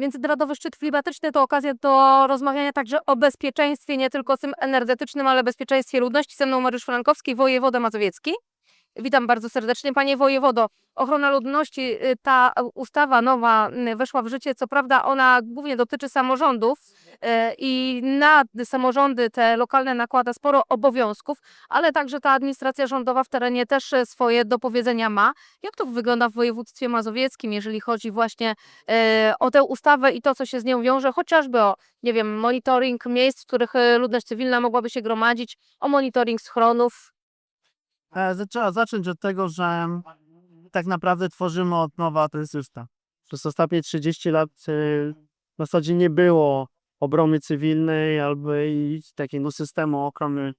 Międzynarodowy szczyt klimatyczny to okazja do rozmawiania także o bezpieczeństwie, nie tylko tym energetycznym, ale bezpieczeństwie ludności. Ze mną Mariusz Frankowski, wojewoda mazowiecki. Witam bardzo serdecznie. Panie wojewodo, ochrona ludności, y, ta ustawa nowa y, weszła w życie. Co prawda ona głównie dotyczy samorządów y, i na samorządy te lokalne nakłada sporo obowiązków, ale także ta administracja rządowa w terenie też swoje do powiedzenia ma. Jak to wygląda w województwie mazowieckim, jeżeli chodzi właśnie o tę ustawę i to, co się z nią wiąże, chociażby o, nie wiem, monitoring miejsc, w których ludność cywilna mogłaby się gromadzić, o monitoring schronów. E, Trzeba zacząć od tego, że tak naprawdę tworzymy od nowa ten system. Przez ostatnie 30 lat e, w zasadzie nie było obrony cywilnej albo takiego systemu ochrony,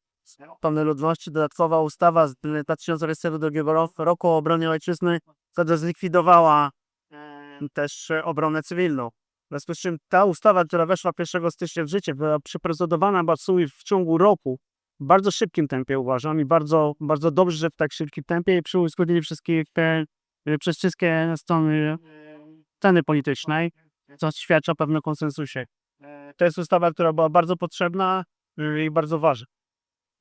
ochrony ludności. Dodatkowa ustawa z 2022 ro- roku o obronie ojczyzny wtedy zlikwidowała e, też e, obronę cywilną. W związku z czym ta ustawa, która weszła 1 stycznia w życie, była przeprocedowana Batsui w ciągu roku bardzo szybkim tempie uważam i bardzo, bardzo dobrze, że w tak szybkim tempie i przy uzgodnieniu wszystkich te, y, przez wszystkie strony sceny politycznej, co świadczy o pewnym konsensusie. To jest ustawa, która była bardzo potrzebna y, i bardzo ważna.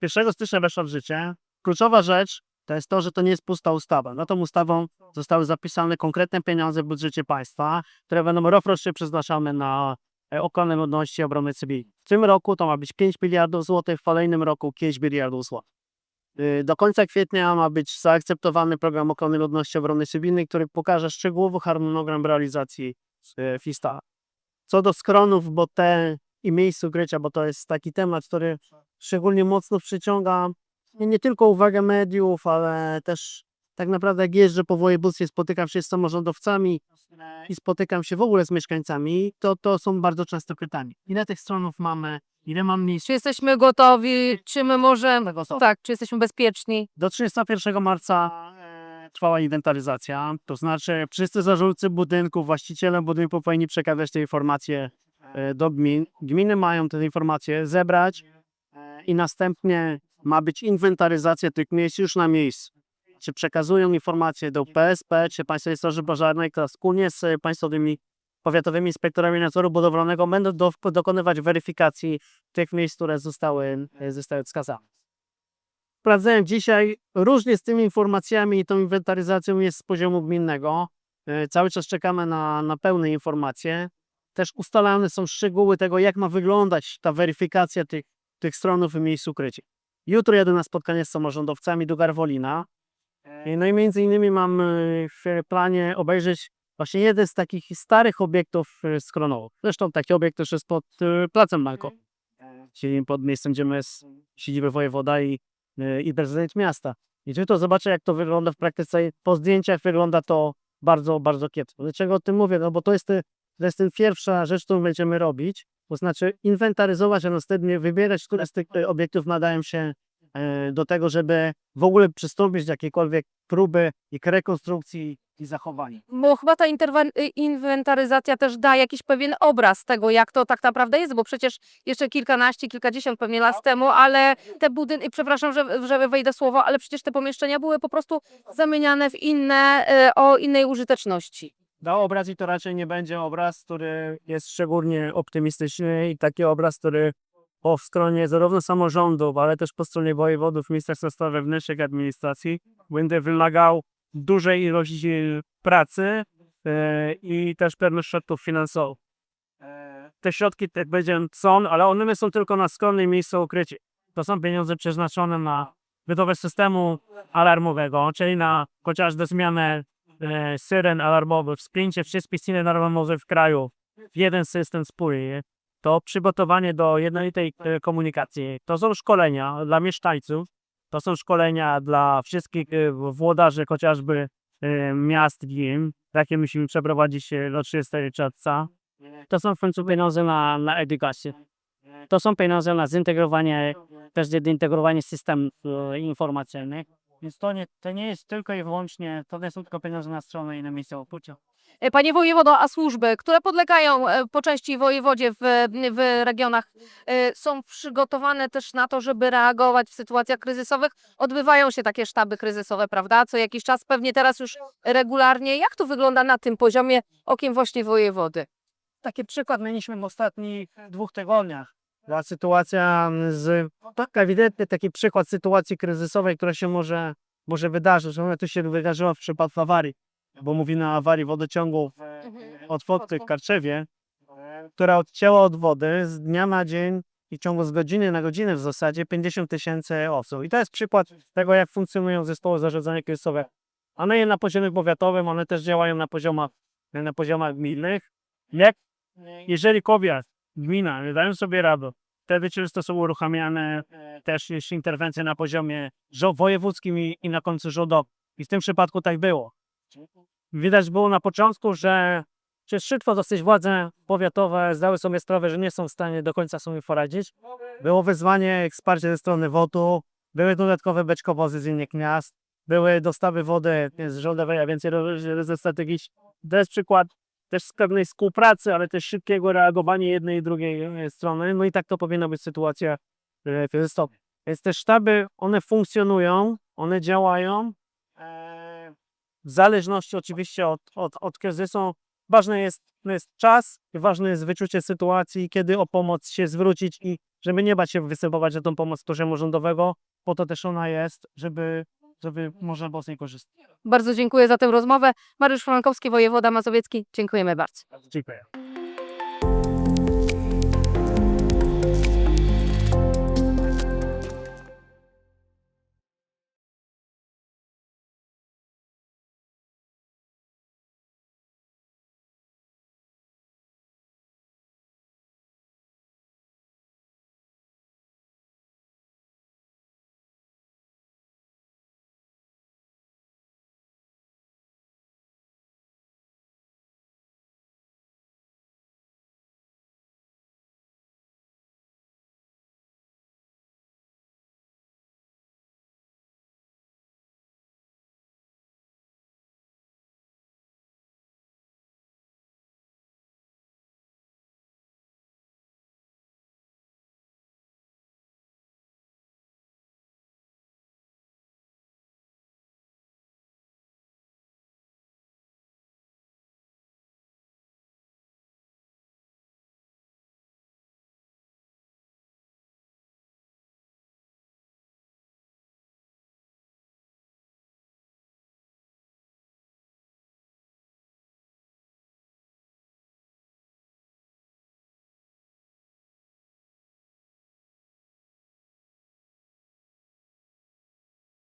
1 stycznia weszła w życie. Kluczowa rzecz to jest to, że to nie jest pusta ustawa. Na tą ustawą zostały zapisane konkretne pieniądze w budżecie państwa, które będą rokrocznie przeznaczane na e, ochronę ludności i obronę cywilną. W tym roku to ma być 5 miliardów złotych, w kolejnym roku 5 miliardów złotych. Y, Do końca kwietnia ma być zaakceptowany program ochrony ludności obrony cywilnej, który pokaże szczegółowy harmonogram realizacji y, FISTA. Co do skronów, bo te i miejsc ukrycia, bo to jest taki temat, który szczególnie mocno przyciąga nie tylko uwagę mediów, ale też tak naprawdę jak jeżdżę po województwie, spotykam się z samorządowcami i spotykam się w ogóle z mieszkańcami, to to są bardzo często pytania. Ile tych stronów mamy, ile mam miejsc? Czy jesteśmy gotowi, czy my możemy, tak, czy jesteśmy bezpieczni? Do 31 marca e, trwała inwentaryzacja, to znaczy wszyscy zarządcy budynków, właściciele budynku powinni przekazać te informacje e, do gmin. Gminy mają te informacje zebrać e, i następnie ma być inwentaryzacja tych miejsc już na miejscu. Czy przekazują informacje do PSP, czy Państwowej Straży Pożarnej, która wspólnie z e, państwowymi powiatowymi inspektorami nadzoru budowlanego będą do, dokonywać weryfikacji tych miejsc, które zostały, e, zostały wskazane sprawdzałem dzisiaj, różnie z tymi informacjami i tą inwentaryzacją jest z poziomu gminnego. E, Cały czas czekamy na, na pełne informacje. Też ustalane są szczegóły tego, jak ma wyglądać ta weryfikacja tych, tych stronów i miejsc ukrycia. Jutro jadę na spotkanie z samorządowcami do Garwolina. No i między innymi mam e, w planie obejrzeć właśnie jeden z takich starych obiektów e, schronowych. Zresztą taki obiekt też jest pod e, Placem Malko, czyli pod miejscem, gdzie jest siedziby wojewoda i y, i prezydent miasta. I tu to zobaczę, jak to wygląda w praktyce. Po zdjęciach wygląda to bardzo, bardzo kiepsko. Dlaczego o tym mówię? No bo to jest, to jest ten pierwsza rzecz, którą będziemy robić, to znaczy inwentaryzować, a następnie wybierać, które z tych y, obiektów nadają się do tego, żeby w ogóle przystąpić do jakiejkolwiek próby ich rekonstrukcji i zachowania. Bo chyba ta y, inwentaryzacja też da jakiś pewien obraz tego, jak to tak naprawdę jest, bo przecież jeszcze kilkanaście, kilkadziesiąt pewnie lat temu, ale te budynki, przepraszam, że, że wejdę słowo, ale przecież te pomieszczenia były po prostu zamieniane w inne, y, o innej użyteczności. Na obraz i to raczej nie będzie obraz, który jest szczególnie optymistyczny i taki obraz, który po stronie zarówno samorządów, ale też po stronie wojewodów, Ministerstwa Spraw Wewnętrznych i Administracji będzie wymagał dużej ilości pracy e, i też pewnych środków finansowych. E, te środki tak będzie są, ale one nie są tylko na skromne miejsce ukrycie. To są pieniądze przeznaczone na budowę systemu alarmowego, czyli na chociażby zmianę e, syren alarmowych, wspięcie wszystkich syren alarmowych w kraju w jeden system spójny, to przygotowanie do jednolitej e, komunikacji, to są szkolenia dla mieszkańców, to są szkolenia dla wszystkich e, włodarzy chociażby e, miast, gmin, jakie musimy przeprowadzić do 30 czerwca. To są w końcu pieniądze na, na edukację. To są pieniądze na zintegrowanie, też zintegrowanie systemów informacyjnych. Więc to nie, to nie jest tylko i wyłącznie, to nie są tylko pieniądze na stronę i na miejsce opucia. E, Panie wojewodo, a służby, które podlegają e, po części wojewodzie w, w regionach, e, są przygotowane też na to, żeby reagować w sytuacjach kryzysowych? Odbywają się takie sztaby kryzysowe, prawda? Co jakiś czas, pewnie teraz już regularnie. Jak to wygląda na tym poziomie okiem właśnie wojewody? taki przykład mieliśmy w ostatnich dwóch tygodniach. Była sytuacja z, tak ewidentny taki przykład sytuacji kryzysowej, która się może, może wydarzyć. Ona tu się wydarzyła w przypadku awarii, bo mówimy o awarii wodociągu od Wodky w Karczewie, która odcięła od wody z dnia na dzień i w ciągu z godziny na godzinę w zasadzie 50 tysięcy osób. I to jest przykład tego, jak funkcjonują zespoły zarządzania kryzysowe. One je na poziomie powiatowym, one też działają na poziomach, na poziomach gminnych. Jak, jeżeli powiat, gmina nie dają sobie radę, wtedy często są uruchamiane też jeszcze interwencje na poziomie wojewódzkim i, i na końcu rządowym. I w tym przypadku tak było. Widać było na początku, że przez szybko dosyć władze powiatowe zdały sobie sprawę, że nie są w stanie do końca sobie poradzić. Było wyzwanie wsparcie ze strony WOTU, były dodatkowe beczkowozy z innych miast, były dostawy wody z rządowej Agencji Rezerw Strategicznych. To jest przykład też z pewnej współpracy, ale też szybkiego reagowania jednej i drugiej e, strony. No i tak to powinna być sytuacja e, kryzysowa. Więc te sztaby, one funkcjonują, one działają. W zależności oczywiście od, od, od kryzysu, ważny jest, jest czas, i ważne jest wyczucie sytuacji, kiedy o pomoc się zwrócić i żeby nie bać się występować o tą pomoc z urzędu rządowego, po to też ona jest, żeby, żeby można było z niej korzystać. Bardzo dziękuję za tę rozmowę. Mariusz Frankowski, wojewoda mazowiecki. Dziękujemy bardzo. Dziękuję.